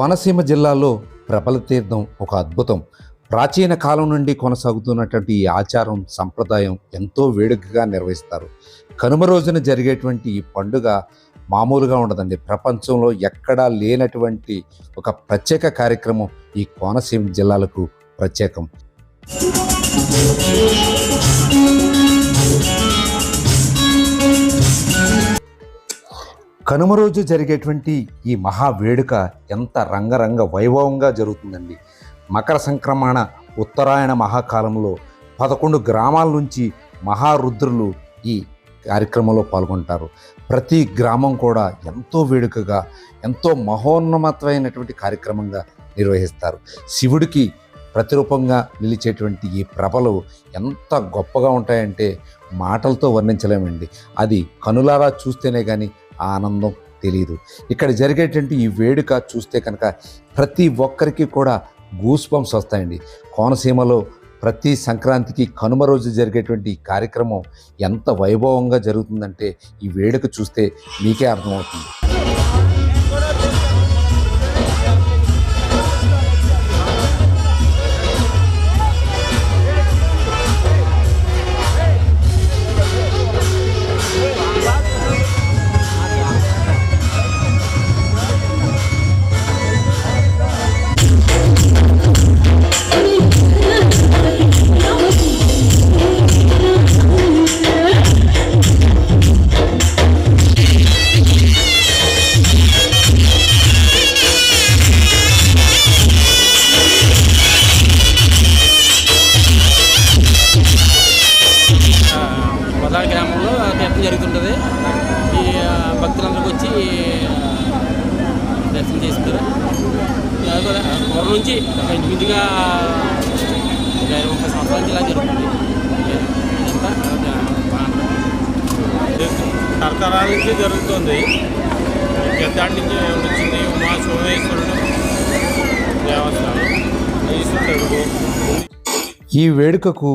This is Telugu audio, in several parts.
కోనసీమ జిల్లాలో ప్రబల తీర్థం ఒక అద్భుతం. ప్రాచీన కాలం నుండి కొనసాగుతున్నటువంటి ఈ ఆచారం సంప్రదాయం ఎంతో వేడుకగా నిర్వహిస్తారు. కనుమ రోజున జరిగేటువంటి ఈ పండుగ మామూలుగా ఉండదండి. ప్రపంచంలో ఎక్కడా లేనటువంటి ఒక ప్రత్యేక కార్యక్రమం ఈ కోనసీమ జిల్లాలకు ప్రత్యేకం. కనుమ రోజు జరిగేటువంటి ఈ మహా వేడుక ఎంత రంగరంగ వైభవంగా జరుగుతుందండి. మకర సంక్రమణ ఉత్తరాయణ మహాకాలంలో పదకొండు గ్రామాల నుంచి మహారుద్రులు ఈ కార్యక్రమంలో పాల్గొంటారు. ప్రతి గ్రామం కూడా ఎంతో వేడుకగా ఎంతో మహోన్నతమైనటువంటి కార్యక్రమంగా నిర్వహిస్తారు. శివుడికి ప్రతిరూపంగా నిలిచేటువంటి ఈ ప్రభలు ఎంత గొప్పగా ఉంటాయంటే మాటలతో వర్ణించలేమండి. అది కనులారా చూస్తేనే కానీ ఆనందం తెలియదు ఇక్కడ జరిగేటువంటి ఈ వేడుక చూస్తే కనుక ప్రతి ఒక్కరికి కూడా గూస్ బంప్స్ వస్తాయండి. కోనసీమలో ప్రతి సంక్రాంతికి కనుమ రోజు జరిగేటువంటి ఈ కార్యక్రమం ఎంత వైభవంగా జరుగుతుందంటే ఈ వేడుక చూస్తే మీకే అర్థమవుతుంది. నుంచి ఇరవై ముప్పై సంవత్సరాల ఇలా జరుగుతుంది తరతరాల నుంచి జరుగుతుంది పెద్దాటి నుంచి వచ్చింది ఉమా సోమేశ్వరుడు దేవస్థానం ఈశ్వరుడు ఈ వేడుకకు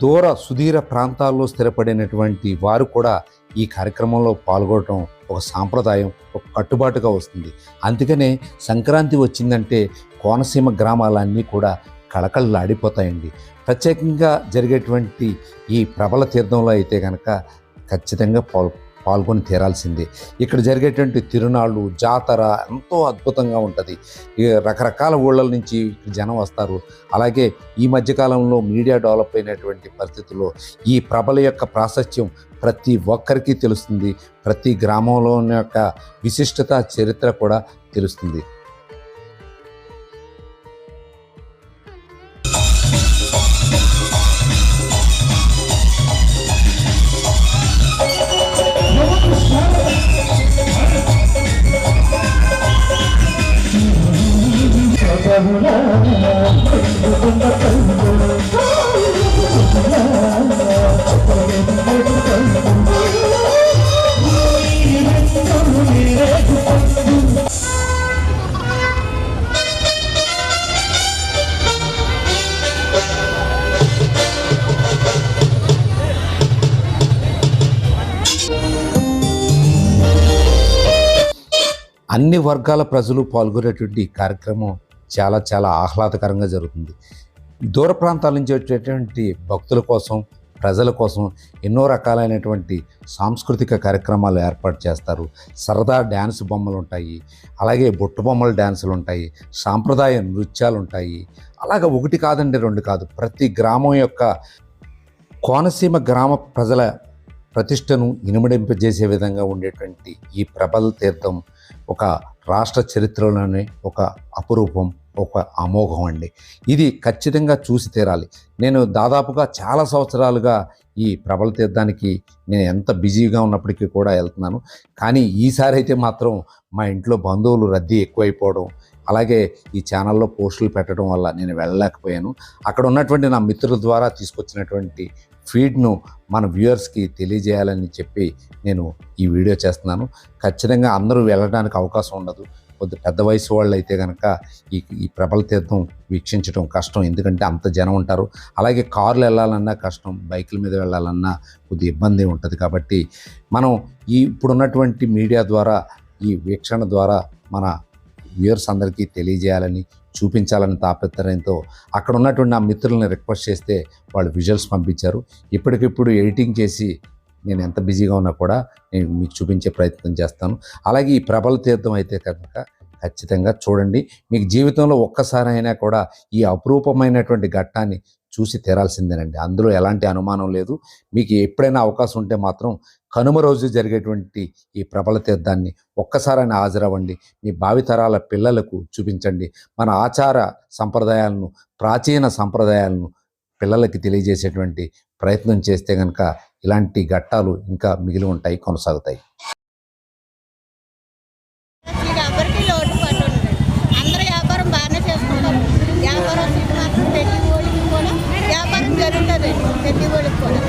దూర సుదీర ప్రాంతాల్లో స్థిరపడినటువంటి వారు కూడా ఈ కార్యక్రమంలో పాల్గొనడం ఒక సాంప్రదాయం ఒక కట్టుబాటుగా వస్తుంది. అందుకనే సంక్రాంతి వచ్చిందంటే కోనసీమ గ్రామాలన్నీ కూడా కళకళలాడిపోతాయండి. ప్రత్యేకంగా జరిగేటువంటి ఈ ప్రబల తీర్థంలో అయితే కనుక ఖచ్చితంగా పాల్ పాల్గొని తీరాల్సిందే. ఇక్కడ జరిగేటువంటి తిరునాళ్ళు జాతర ఎంతో అద్భుతంగా ఉంటుంది. రకరకాల ఊళ్ళ నుంచి జనం వస్తారు. అలాగే ఈ మధ్యకాలంలో మీడియా డెవలప్ అయినటువంటి పరిస్థితుల్లో ఈ ప్రభల యొక్క ప్రాశస్త్యం ప్రతి ఒక్కరికి తెలుస్తుంది. ప్రతి గ్రామంలో యొక్క విశిష్టత చరిత్ర కూడా తెలుస్తుంది. అన్ని వర్గాల ప్రజలు పాల్గొనేటువంటి ఈ కార్యక్రమం చాలా చాలా ఆహ్లాదకరంగా జరుగుతుంది. దూర ప్రాంతాల నుంచి వచ్చేటువంటి భక్తుల కోసం ప్రజల కోసం ఎన్నో రకాలైనటువంటి సాంస్కృతిక కార్యక్రమాలు ఏర్పాటు చేస్తారు. సరదా డ్యాన్స్ బొమ్మలు ఉంటాయి. అలాగే బుట్ట బొమ్మల డ్యాన్సులు ఉంటాయి. సాంప్రదాయ నృత్యాలు ఉంటాయి అలాగ ఒకటి కాదండి రెండు కాదు. ప్రతి గ్రామం యొక్క కోనసీమ గ్రామ ప్రజల ప్రతిష్టను ఇనుమడింపజేసే విధంగా ఉండేటువంటి ఈ ప్రబల తీర్థం ఒక రాష్ట్ర చరిత్రలోనే ఒక అపురూపం ఒక అమోఘం అండి. ఇది ఖచ్చితంగా చూసి తీరాలి. నేను దాదాపుగా చాలా సంవత్సరాలుగా ఈ ప్రబల తీర్థానికి నేను ఎంత బిజీగా ఉన్నప్పటికీ కూడా వెళ్తున్నాను. కానీ ఈసారి అయితే మాత్రం మా ఇంట్లో బంధువులు రద్దీ ఎక్కువైపోవడం అలాగే ఈ ఛానల్లో పోస్టులు పెట్టడం వల్ల నేను వెళ్ళలేకపోయాను. అక్కడ ఉన్నటువంటి నా మిత్రుల ద్వారా తీసుకొచ్చినటువంటి ఫీడ్ను మన వ్యూయర్స్కి తెలియజేయాలని చెప్పి నేను ఈ వీడియో చేస్తున్నాను. ఖచ్చితంగా అందరూ వెళ్ళడానికి అవకాశం ఉండదు. కొద్ది పెద్ద వయసు వాళ్ళు అయితే కనుక ఈ ఈ ప్రబల తీర్థం వీక్షించడం కష్టం. ఎందుకంటే అంత జనం ఉంటారు. అలాగే కార్లు వెళ్ళాలన్నా కష్టం. బైకుల మీద వెళ్ళాలన్నా కొద్ది ఇబ్బంది ఉంటుంది. కాబట్టి మనం ఈ ఇప్పుడున్నటువంటి మీడియా ద్వారా ఈ వీక్షణ ద్వారా మన వ్యూయర్స్ అందరికీ తెలియజేయాలని చూపించాలని తాపత్రయంతో అక్కడ ఉన్నటువంటి నా మిత్రులను రిక్వెస్ట్ చేస్తే వాళ్ళు విజువల్స్ పంపించారు. ఇప్పటికిప్పుడు ఎడిటింగ్ చేసి నేను ఎంత బిజీగా ఉన్నా కూడా నేను మీకు చూపించే ప్రయత్నం చేస్తాను. అలాగే ఈ ప్రబల తీర్థం అయితే కనుక ఖచ్చితంగా చూడండి. మీకు జీవితంలో ఒక్కసారి అయినా కూడా ఈ అపురూపమైనటువంటి ఘట్టాన్ని చూసి తీరాల్సిందేనండి. అందులో ఎలాంటి అనుమానం లేదు. మీకు ఎప్పుడైనా అవకాశం ఉంటే మాత్రం కనుమ రోజు జరిగేటువంటి ఈ ప్రబల తీర్థాన్ని ఒక్కసారైనా హాజరవ్వండి. మీ భావితరాల పిల్లలకు చూపించండి. మన ఆచార సంప్రదాయాలను ప్రాచీన సంప్రదాయాలను పిల్లలకి తెలియజేసేటువంటి ప్రయత్నం చేస్తే కనుక ఇలాంటి ఘట్టాలు ఇంకా మిగిలి ఉంటాయి కొనసాగుతాయి. వ్యాపారం జరుగుతుంది. కూడా.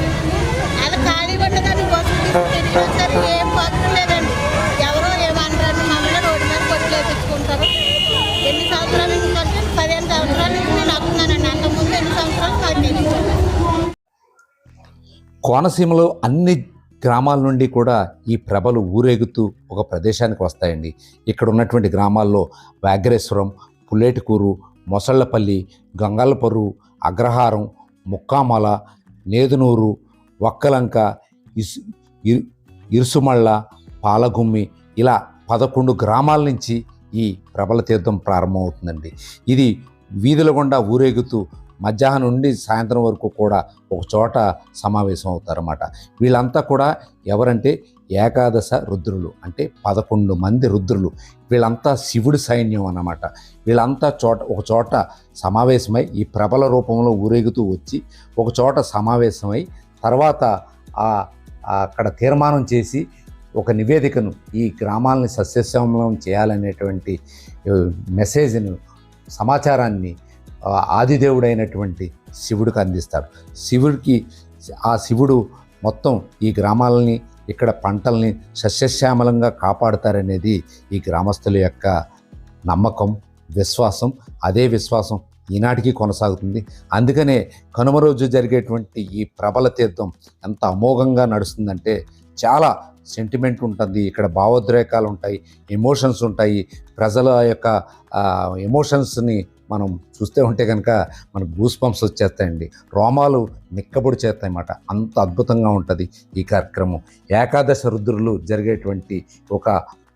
ఖాళీ ఉండదని ఏం పత్రం లేదండి ఎవరో మమ్మల్ని రోడ్డు మీద కొట్లు వేపించుకుంటారు ఎన్ని సంవత్సరాల నుంచి అంటే పదిహేను సంవత్సరాల నుంచి నేను అంతకుముందు ఎన్ని సంవత్సరాలు కోనసీమలో అన్ని గ్రామాల నుండి కూడా ఈ ప్రభలు ఊరేగుతూ ఒక ప్రదేశానికి వస్తాయండి. ఇక్కడ ఉన్నటువంటి గ్రామాల్లో వ్యాఘ్రేశ్వరం పుల్లేటికూరు మొసళ్ళపల్లి గంగల్లపర్రు అగ్రహారం ముక్కామల నేదునూరు వక్కలంక ఇసు ఇరు- ఇరుసుమళ్ళ పాలగుమ్మి ఇలా పదకొండు గ్రామాల నుంచి ఈ ప్రబల తీర్థం ప్రారంభమవుతుందండి. ఇది వీధుల గుండా ఊరేగుతూ మధ్యాహ్నం నుండి సాయంత్రం వరకు కూడా ఒక చోట సమావేశం అవుతారన్నమాట వీళ్ళంతా కూడా ఎవరంటే ఏకాదశ రుద్రులు అంటే పదకొండు మంది రుద్రులు. వీళ్ళంతా శివుడి సైన్యం అన్నమాట. వీళ్ళంతా చోట ఒక చోట సమావేశమై ఈ ప్రబల రూపంలో ఊరేగుతూ వచ్చి ఒక చోట సమావేశమై తర్వాత ఆ ఆ అక్కడ తీర్మానం చేసి ఒక నివేదికను ఈ గ్రామాలని సస్యశ్యామలం చేయాలనేటువంటి మెసేజ్ను సమాచారాన్ని ఆదిదేవుడైనటువంటి శివుడికి అందిస్తాడు. శివుడికి ఆ శివుడు మొత్తం ఈ గ్రామాలని ఇక్కడ పంటల్ని సస్యశ్యామలంగా కాపాడుతారనేది ఈ గ్రామస్తుల యొక్క నమ్మకం విశ్వాసం. అదే విశ్వాసం ఈనాటికి కొనసాగుతుంది. అందుకనే కనుమ రోజు జరిగేటువంటి ఈ ప్రబల తీర్థం ఎంత అమోఘంగా నడుస్తుందంటే చాలా సెంటిమెంట్ ఉంటుంది. ఇక్కడ భావోద్రేకాలు ఉంటాయి ఎమోషన్స్ ఉంటాయి. ప్రజల యొక్క ఎమోషన్స్ని మనం చూస్తే ఉంటే కనుక మన గూస్ పంప్స్ వచ్చేస్తాయండి. రోమాలు నిక్కబొడి చేస్తాయన్నమాట. అంత అద్భుతంగా ఉంటుంది ఈ కార్యక్రమం. ఏకాదశ రుద్రులు జరిగేటువంటి ఒక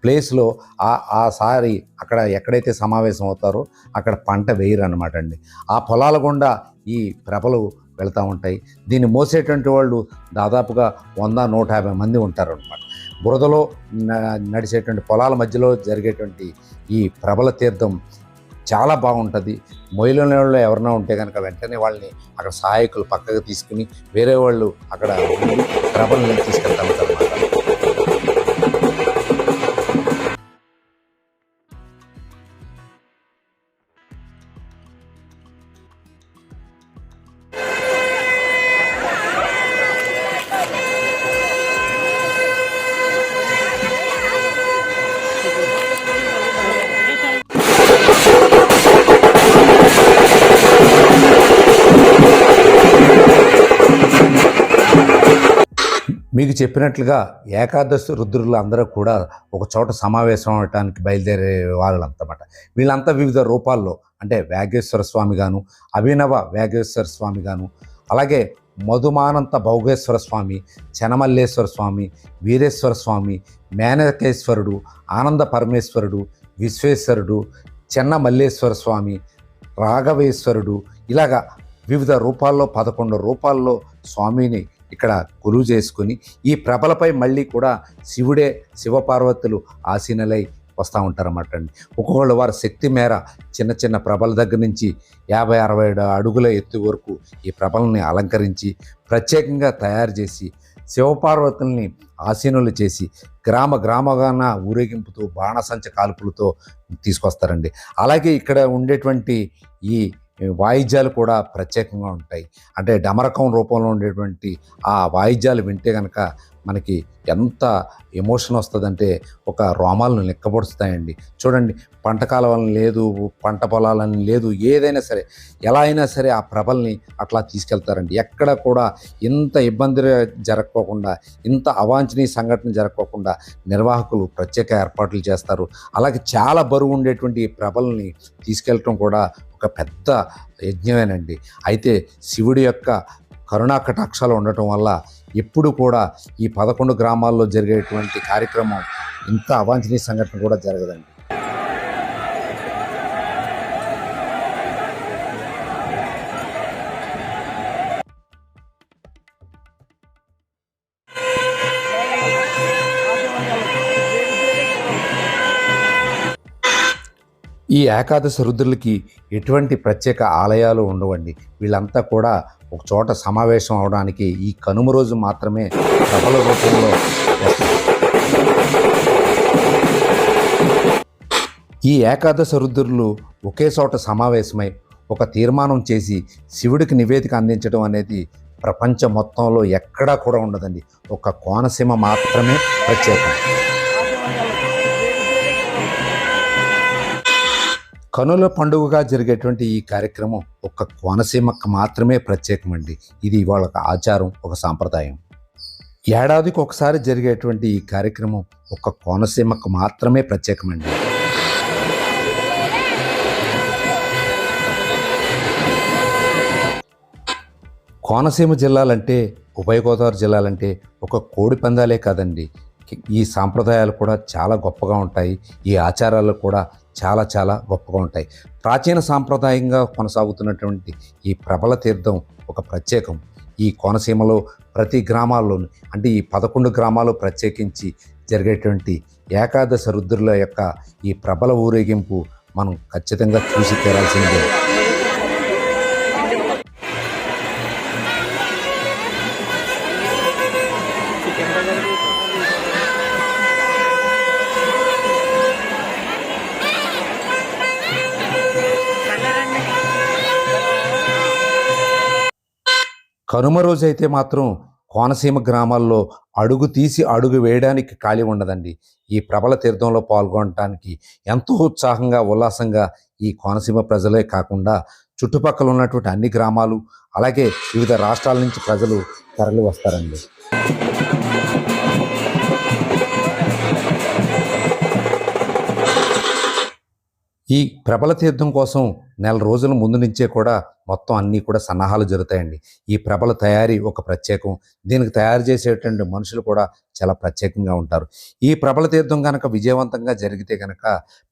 ప్లేస్లో ఆ ఆ సారి అక్కడ ఎక్కడైతే సమావేశం అవుతారో అక్కడ పంట వేయరు అనమాట అండి. ఆ పొలాల గుండా ఈ ప్రభలు వెళ్తూ ఉంటాయి. దీన్ని మోసేటువంటి వాళ్ళు దాదాపుగా వంద నూట యాభై మంది ఉంటారు అనమాట బురదలో నడిచేటువంటి పొలాల మధ్యలో జరిగేటువంటి ఈ ప్రబల తీర్థం చాలా బాగుంటుంది. మొయిలోని ఎవరైనా ఉంటే కనుక వెంటనే వాళ్ళని అక్కడ సహాయకులు పక్కకు తీసుకుని వేరే వాళ్ళు అక్కడ ప్రభల్ని తీసుకెళ్తా మీకు చెప్పినట్లుగా ఏకాదశి రుద్రులు అందరూ కూడా ఒక చోట సమావేశం అవటానికి బయలుదేరే వాళ్ళంతమాట. వీళ్ళంతా వివిధ రూపాల్లో అంటే వేగేశ్వర స్వామి గాను అభినవ వేగేశ్వర స్వామి గాను అలాగే మధుమానంత భౌగేశ్వర స్వామి చెనమల్లేశ్వర స్వామి వీరేశ్వర స్వామి మేనకేశ్వరుడు ఆనంద పరమేశ్వరుడు విశ్వేశ్వరుడు చెన్న మల్లేశ్వర స్వామి రాఘవేశ్వరుడు ఇలాగా వివిధ రూపాల్లో పదకొండు రూపాల్లో స్వామిని ఇక్కడ కొలువు చేసుకుని ఈ ప్రభలపై మళ్ళీ కూడా శివుడే శివపార్వతులు ఆసీనలై వస్తూ ఉంటారన్నమాట అండి. ఒక్కొక్కళ్ళు వారి శక్తి మేర చిన్న చిన్న ప్రభల దగ్గర నుంచి యాభై అరవై అడుగుల ఎత్తు వరకు ఈ ప్రభలని అలంకరించి ప్రత్యేకంగా తయారు చేసి శివపార్వతుల్ని ఆసీనులు చేసి గ్రామ గ్రామగాన ఊరేగింపుతో బాణసంచ కాల్పులతో తీసుకొస్తారండి. అలాగే ఇక్కడ ఉండేటువంటి ఈ వాయిద్యాలు కూడా ప్రత్యేకంగా ఉంటాయి. అంటే డమరకం రూపంలో ఉండేటువంటి ఆ వాయిద్యాలు వింటే కనుక మనకి ఎంత ఎమోషన్ వస్తుందంటే ఒక రోమాలను లెక్కపొడుస్తాయండి చూడండి పంట కాలవలని లేదు పంట పొలాలని లేదు ఏదైనా సరే ఎలా అయినా సరే ఆ ప్రభల్ని అట్లా తీసుకెళ్తారండి. ఎక్కడ కూడా ఇంత ఇబ్బంది జరగకోకుండా ఇంత అవాంఛనీయ సంఘటన జరగకోకుండా నిర్వాహకులు ప్రత్యేక ఏర్పాట్లు చేస్తారు. అలాగే చాలా బరువు ఉండేటువంటి ప్రభల్ని తీసుకెళ్ళటం కూడా ఒక పెద్ద యజ్ఞమేనండి. అయితే శివుడి యొక్క కరుణా కటాక్షాలు ఉండటం వల్ల ఎప్పుడు కూడా ఈ పదకొండు గ్రామాల్లో జరిగేటువంటి కార్యక్రమం ఇంత అవాంఛనీయ సంఘటన కూడా జరగదండి. ఈ ఏకాదశి రుద్రులకి ఎటువంటి ప్రత్యేక ఆలయాలు ఉండవండి. వీళ్ళంతా కూడా ఒక చోట సమావేశం అవడానికి ఈ కనుమ రోజు మాత్రమే సభల రూపంలో ఈ ఏకాదశి రుద్రులు ఒకే చోట సమావేశమై ఒక తీర్మానం చేసి శివుడికి నివేదిక అందించడం అనేది ప్రపంచం మొత్తంలో ఎక్కడా కూడా ఉండదండి. ఒక కోనసీమ మాత్రమే ప్రత్యేకం. కనుల పండుగగా జరిగేటువంటి ఈ కార్యక్రమం ఒక కోనసీమకు మాత్రమే ప్రత్యేకమండి. ఇది వాళ్ళ ఒక ఆచారం ఒక సాంప్రదాయం. ఏడాదికి ఒకసారి జరిగేటువంటి ఈ కార్యక్రమం ఒక కోనసీమకు మాత్రమే ప్రత్యేకమండి. కోనసీమ జిల్లాలంటే ఉభయ గోదావరి జిల్లాలంటే ఒక కోడి పందాలే కాదండి. ఈ సాంప్రదాయాలు కూడా చాలా గొప్పగా ఉంటాయి. ఈ ఆచారాలు కూడా చాలా చాలా గొప్పగా ఉంటాయి. ప్రాచీన సాంప్రదాయంగా కొనసాగుతున్నటువంటి ఈ ప్రబల తీర్థం ఒక ప్రత్యేకం. ఈ కోనసీమలో ప్రతి గ్రామాల్లోనూ అంటే ఈ పదకొండు గ్రామాలు ప్రత్యేకించి జరిగేటువంటి ఏకాదశ రుద్రుల యొక్క ఈ ప్రబల ఊరేగింపు మనం ఖచ్చితంగా చూసి తీరాల్సిందే. కనుమ రోజైతే మాత్రం కోనసీమ గ్రామాల్లో అడుగు తీసి అడుగు వేయడానికి ఖాళీ ఉండదండి. ఈ ప్రబల తీర్థంలో పాల్గొనడానికి ఎంతో ఉత్సాహంగా ఉల్లాసంగా ఈ కోనసీమ ప్రజలే కాకుండా చుట్టుపక్కల ఉన్నటువంటి అన్ని గ్రామాలు అలాగే వివిధ రాష్ట్రాల నుంచి ప్రజలు తరలి వస్తారండి. ఈ ప్రబల తీర్థం కోసం నెల రోజుల ముందు నుంచే కూడా మొత్తం అన్నీ కూడా సన్నాహాలు జరుగుతాయండి. ఈ ప్రబల తయారీ ఒక ప్రత్యేకం. దీనికి తయారు చేసేటువంటి మనుషులు కూడా చాలా ప్రత్యేకంగా ఉంటారు. ఈ ప్రబల తీర్థం కనుక విజయవంతంగా జరిగితే కనుక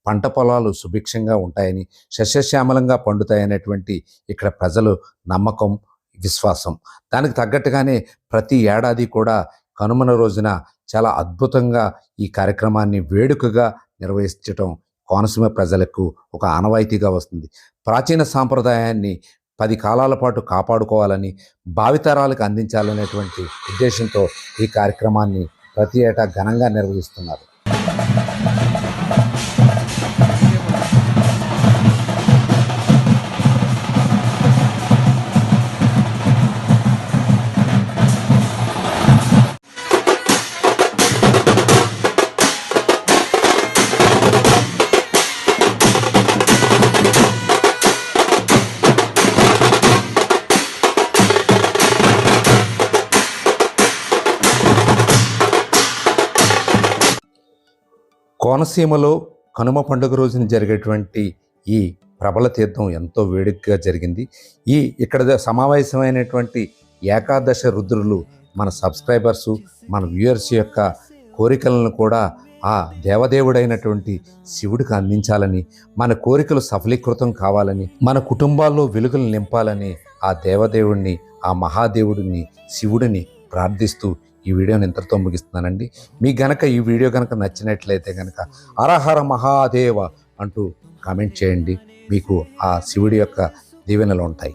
పంట పొలాలు సుభిక్షంగా ఉంటాయని సస్యశ్యామలంగా పండుతాయనేటువంటి ఇక్కడ ప్రజలు నమ్మకం విశ్వాసం. దానికి తగ్గట్టుగానే ప్రతి ఏడాది కూడా కనుమన రోజున చాలా అద్భుతంగా ఈ కార్యక్రమాన్ని వేడుకగా నిర్వహించటం కోనసీమ ప్రజలకు ఒక ఆనవాయితీగా వస్తుంది. ప్రాచీన సాంప్రదాయాన్ని పది కాలాల పాటు కాపాడుకోవాలని భావితరాలకు అందించాలనేటువంటి ఉద్దేశంతో ఈ కార్యక్రమాన్ని ప్రతి ఏటా ఘనంగా నిర్వహిస్తున్నారు. కోనసీమలో కనుమ పండుగ రోజున జరిగేటువంటి ఈ ప్రబల తీర్థం ఎంతో వేడుకగా జరిగింది. ఈ ఇక్కడ సమావేశమైనటువంటి ఏకాదశ రుద్రులు మన సబ్స్క్రైబర్సు మన వ్యూయర్స్ యొక్క కోరికలను కూడా ఆ దేవదేవుడైనటువంటి శివుడికి అందించాలని మన కోరికలు సఫలీకృతం కావాలని మన కుటుంబాల్లో వెలుగులు నింపాలని ఆ దేవదేవుడిని ఆ మహాదేవుడిని శివుడిని ప్రార్థిస్తూ ఈ వీడియోని ఇంతటితో ముగిస్తున్నానండి. మీకు గనక ఈ వీడియో గనక నచ్చినట్లయితే గనక హరహర మహాదేవ అంటూ కామెంట్ చేయండి. మీకు ఆ శివుడి యొక్క దీవెనలు ఉంటాయి.